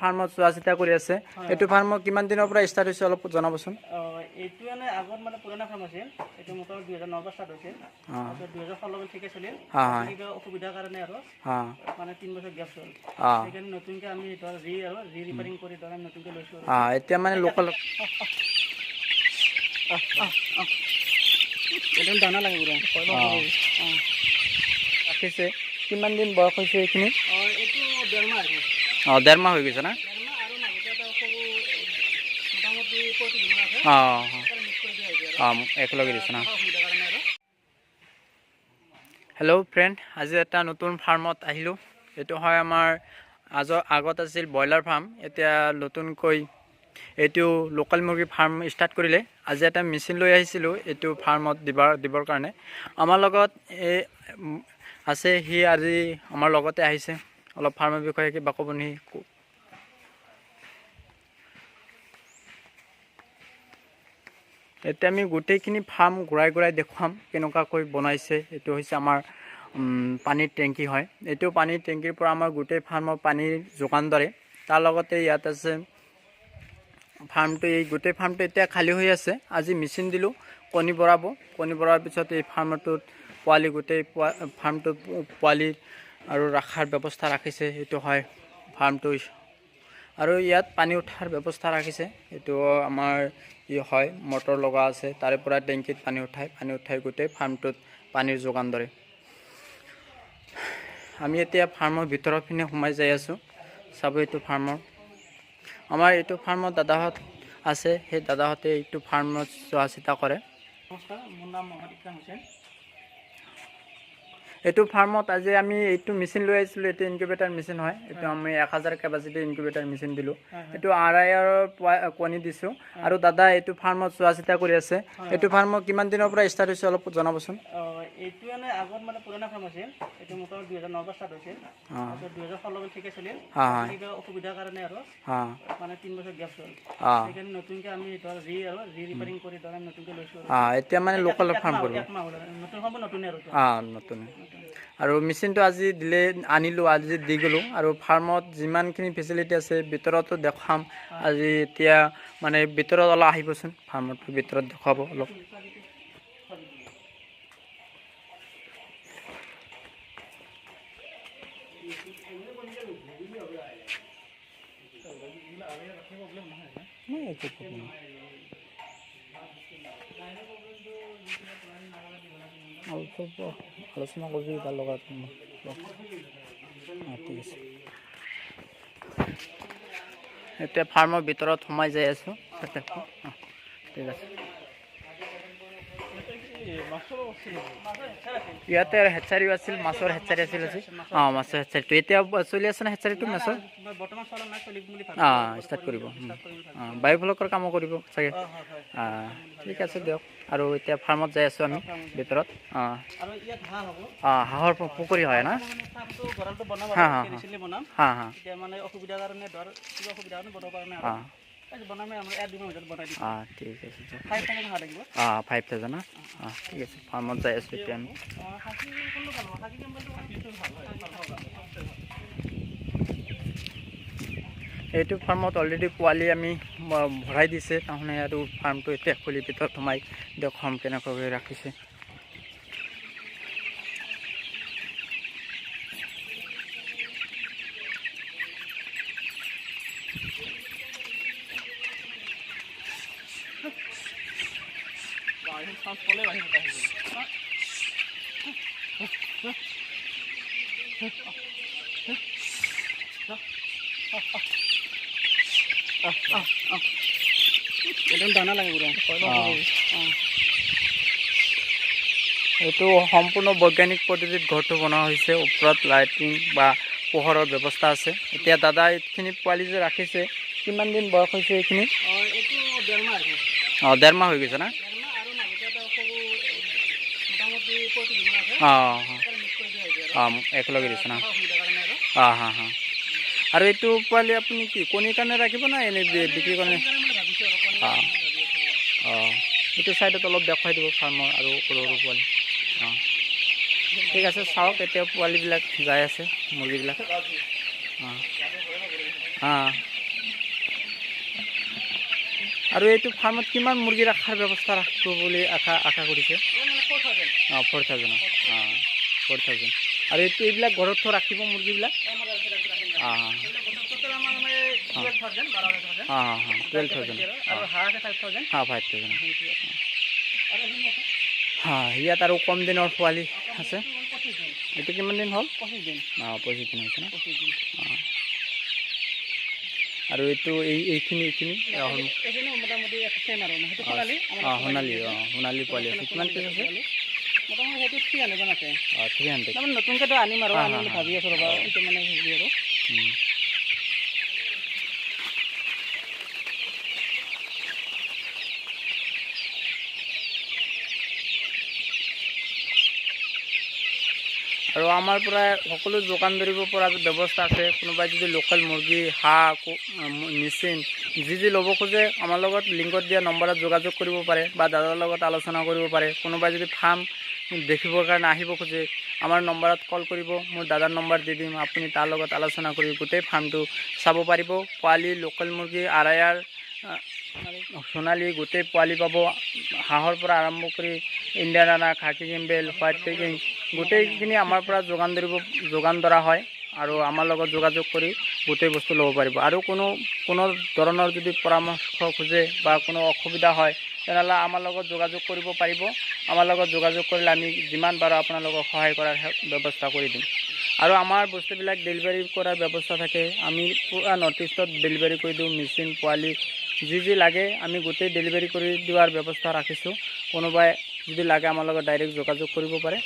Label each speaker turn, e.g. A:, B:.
A: ফাৰ্মত চোৱা চিতা কৰি আছে। এইটো ফাৰ্মত কিমান দিনৰ পৰা ষ্টাৰ্ট হৈছে অলপ জনাবচোন।
B: এইটো মানে আগত মানে পুৰণা ফাৰ্ম আছিল। এইটো মোটামুটি দুহেজাৰ ন পৰা ষ্টাৰ্ট হৈছিল। তাৰপিছত দুহেজাৰ ষোল্লত ঠিকে চলিল। কিবা অসুবিধাৰ কাৰণে আৰু। মানে তিন বছৰ গেপ
A: অঁ।
B: সেইকাৰণে নতুনকৈ আমি ধৰ ৰি আৰু ৰি ৰিপেয়াৰিং কৰি ধৰ আমি নতুনকৈ লৈছোঁ
A: এতিয়া মানে লোকেল
B: একদম দানা লাগে
A: ৰাখিছে। কিমান দিন বয়স হৈছে এইখিনি?
B: এইটো ডেৰ মাহ আছে
A: অঁ ডেৰ মাহ হৈ গৈছে না? অঁ অঁ একেলগে দিছে না? হেল্ল' ফ্ৰেণ্ড আজি এটা নতুন ফাৰ্মত আহিলোঁ। এইটো হয় আমাৰ আজ আগত আছিল ব্ৰইলাৰ ফাৰ্ম এতিয়া নতুনকৈ এইটো লোকেল মুৰ্গী ফাৰ্ম ষ্টাৰ্ট কৰিলে। আজি এটা মেচিন লৈ আহিছিলোঁ এইটো ফাৰ্মত দিবৰ দিবৰ কাৰণে। আমাৰ লগত এই আছে সি আজি আমাৰ লগতে আহিছে। অলপ ফাৰ্মৰ বিষয়ে কিবা ক'ব নি এতিয়া আমি গোটেইখিনি ফাৰ্ম ঘূৰাই ঘূৰাই দেখুৱাম কেনেকুৱাকৈ বনাইছে এইটো হৈছে আমাৰ পানীৰ টেংকি হয়। এইটো পানীৰ টেংকিৰ পৰা আমাৰ গোটেই ফাৰ্মৰ পানীৰ যোগান ধৰে। তাৰ লগতে ইয়াত আছে ফাৰ্মটো এই গোটেই ফাৰ্মটো এতিয়া খালী হৈ আছে। আজি মেচিন দিলোঁ কণী ভৰাব কণী ভৰোৱাৰ পিছত এই ফাৰ্মটোত পোৱালি গোটেই পোৱা ফাৰ্মটোত পোৱালি আৰু ৰখাৰ ব্যৱস্থা ৰাখিছে এইটো হয় ফাৰ্মটো আৰু ইয়াত পানী উঠাৰ ব্যৱস্থা ৰাখিছে এইটো আমাৰ ই হয় মটৰ লগা আছে তাৰে পৰা টেংকিত পানী উঠাই পানী উঠাই গোটেই ফাৰ্মটোত পানীৰ যোগান ধৰে। আমি এতিয়া ফাৰ্মৰ ভিতৰৰ পিনে সোমাই যাই আছোঁ চাব এইটো ফাৰ্মৰ। আমাৰ এইটো ফাৰ্মত দাদাহঁত আছে সেই দাদাহঁতে এইটো ফাৰ্মত চোৱা চিতা কৰে।
B: নমস্কাৰ মোৰ নাম মহম্মদ ইকৰাম হুছেইন
A: এইটো ফাৰ্মত আজি আমি এইটো মেচিন লৈ আহিছিলোঁ এইটো ইনকিউবেটাৰ মেচিন হয়। এইটো আমি এক হাজাৰ কেপাচিটি ইনকিউবেটাৰ মেচিন দিলোঁ। এইটো আঢ়াইৰ পোৱা- কণী দিছোঁ। আৰু দাদা এইটো ফাৰ্মত চোৱা চিতা কৰি আছে। এইটো ফাৰ্মত কিমান দিনৰ পৰা ষ্টাৰ্ট হৈছে অলপ জনাবচোন।
B: এইটো মানে আগত মানে পুৰণা ফাৰ্ম আছিল। এইটো মোটামুটি দুহেজাৰ ন পৰা ষ্টাৰ্ট হৈছিল। দুহেজাৰ ষোল্লত ঠিকে চলিল অসুবিধাৰ কাৰণে আৰু। মানে তিন বছৰ গেপ হ'ল। সেইকাৰণে নতুনকৈ আমি ৰি আৰু ৰি ৰিপেয়াৰিং কৰি ধৰ নতুনকৈ লৈছোঁ আৰু।
A: এতিয়া মানে লোকেল ফাৰ্ম কৰিব।
B: আৰু। নতুন সম্পূৰ্ণ নতুনে আৰু
A: নতুন। আৰু মেচিনটো আজি দিলে আনিলোঁ আজি দি গ'লোঁ। আৰু ফাৰ্মত যিমানখিনি ফেচিলিটি আছে ভিতৰতো দেখাম। আজি এতিয়া মানে ভিতৰত অলপ আহিবচোন ফাৰ্মত ভিতৰত দেখুৱাব অলপ। একো অল্প আলোচনা করবি তাৰ লগত অঁ ঠিক আছে। এতিয়া ফাৰ্মৰ ভিতৰত সোমাই যাই আছোঁ। ঠিক আছে। ইয়াতে হেচাৰিও আছিল মাছৰ হেচাৰি আছিল আজি। অঁ মাছৰ হেচাৰিটো। এতিয়া চলি আছে না হেচাৰিটো মাছৰ? অঁ ষ্টাৰ্ট কৰিব। অঁ বায়ুফলকৰ কামো কৰিব চাগে? ঠিক আছে দিয়ক। আৰু এতিয়া ফাৰ্মত যাই আছোঁ আমি ভিতৰত। অঁ অঁ হাঁহৰ পুখুৰী হয় না? হা, হা, হাঁ। হাঁ হ্যাঁ ঠিক আছে হ্যাঁ
B: ফাইভ
A: থাউজেন্ড না? হ্যাঁ ঠিক আছে ফার্মত যাই আছোঁ এতিয়া আমি। এইটো ফাৰ্মত অলৰেডি পোৱালি আমি ভৰাই দিছে তাৰমানে আৰু ফাৰ্মটো এতিয়া খুলি ভিতৰত সোমাই দেখুৱাম কেনেকুৱাকৈ ৰাখিছে।
B: একদম দানা লাগে
A: এইটো সম্পূৰ্ণ বৈজ্ঞানিক পদ্ধতিত ঘৰটো বনোৱা হৈছে। ওপৰত লাইটিং বা পোহৰৰ ব্যৱস্থা আছে। এতিয়া দাদা এইখিনি পোৱালি যে ৰাখিছে কিমান দিন বয়স হৈছে এইখিনি?
B: অঁ, এইটো ডেৰ মাহ আছে
A: অঁ হৈ গৈছে না? অঁ
B: কৰি
A: একেলগে দিছে না অঁ হাঁ হাঁ আৰু এইটো পোৱালি আপুনি কি কণীৰ কাৰণে ৰাখিব না এনেই বিক্ৰী কাৰণে
B: কণী
A: অঁ। অঁ এইটো ছাইডত অলপ দেখুৱাই দিব ফাৰ্মৰ আৰু সৰু সৰু পোৱালি অঁ ঠিক আছে চাওক এতিয়া পোৱালিবিলাক যাই আছে মুৰ্গীবিলাক অঁ অঁ আৰু এইটো ফাৰ্মত কিমান মুৰ্গী ৰখাৰ ব্যৱস্থা ৰাখিব বুলি আশা আশা কৰিছে
B: এই মানে ফ'ৰ থাউজেণ্ড
A: অঁ ফ'ৰ থাউজেণ্ড অঁ ফ'ৰ থাউজেণ্ড আৰু এইটো এইবিলাক ঘৰত থৈ ৰাখিব মুৰ্গীবিলাক? অঁ
B: টুৱেল্ভ থাউজেণ্ড
A: অঁ টুৱেল্ভ থাউজেণ্ড
B: ফাইভ থাউজেণ্ড
A: ইয়াত আৰু কম দিনৰ পোৱালি আছে। এইটো কিমান দিন হ'ল? অঁ পঁচিছ দিন হৈছে ন? আৰু এইটো এই এইখিনি এইখিনি?
B: সোণালী
A: অঁ সোণালী পোৱালি। আছে। কিমান পিচ আছে?
B: মোটামুটি সেইটো থ্ৰী হাণ্ড্ৰেড আছে।
A: অঁ থ্ৰী হাণ্ড্ৰেড
B: তাৰমানে নতুনকৈতো আনিম আৰু
A: হা,
B: আনিম
A: হা,
B: বুলি
A: হা।
B: ভাবি আছোঁ ৰ'বা এইটো মানে হেৰি আৰু।
A: আৰু আমাৰ পৰা সকলো যোগান ধৰিব পৰা ব্যৱস্থা আছে কোনোবাই যদি লোকেল মুৰ্গী হাঁহ মেচিন যি যি ল'ব খোজে আমাৰ লগত লিংকত দিয়া নম্বৰত যোগাযোগ কৰিব পাৰে বা দাদাৰ লগত আলোচনা কৰিব পাৰে। কোনোবাই যদি ফাৰ্ম দেখিবৰ কাৰণে আহিব খোজে। আমাৰ নম্বৰত কল কৰিব, মোৰ দাদাৰ নম্বৰ দি দিম, আপুনি তাৰ লগত আলোচনা কৰি গোটেই ফাৰ্মটো চাব পাৰিব। পোৱালি লোকেল মুৰ্গী, আৰায়াৰ সোণালী, গোটেই পোৱালি পাব। হাঁহৰ পৰা আৰম্ভ কৰি Indian runner khaki Campbell Pekin, গোটেইখিনি আমাৰ পৰা যোগান ধৰিব, যোগান ধৰা হয় আৰু আমাৰ লগত যোগাযোগ কৰি গোটেই বস্তু ল'ব পাৰিব। আৰু কোনো কোনো ধৰণৰ যদি পৰামৰ্শ খোজে বা কোনো অসুবিধা হয়, তেনেহ'লে আমাৰ লগত যোগাযোগ কৰিব পাৰিব। আমাৰ লগত যোগাযোগ কৰিলে আমি যিমান পাৰোঁ আপোনালোকক সহায় কৰাৰ ব্যৱস্থা কৰি দিম। আৰু আমাৰ বস্তুবিলাক ডেলিভাৰী কৰাৰ ব্যৱস্থা থাকে। আমি পূৰা নৰ্থ ইষ্টত ডেলিভাৰী কৰি দিওঁ মেচিন পোৱালি, যি যি লাগে, আমি গোটেই ডেলিভাৰী কৰি দিয়াৰ ব্যৱস্থা ৰাখিছোঁ। কোনোবাই যদি লাগে, আমাৰ লগত ডাইৰেক্ট যোগাযোগ কৰিব পাৰে।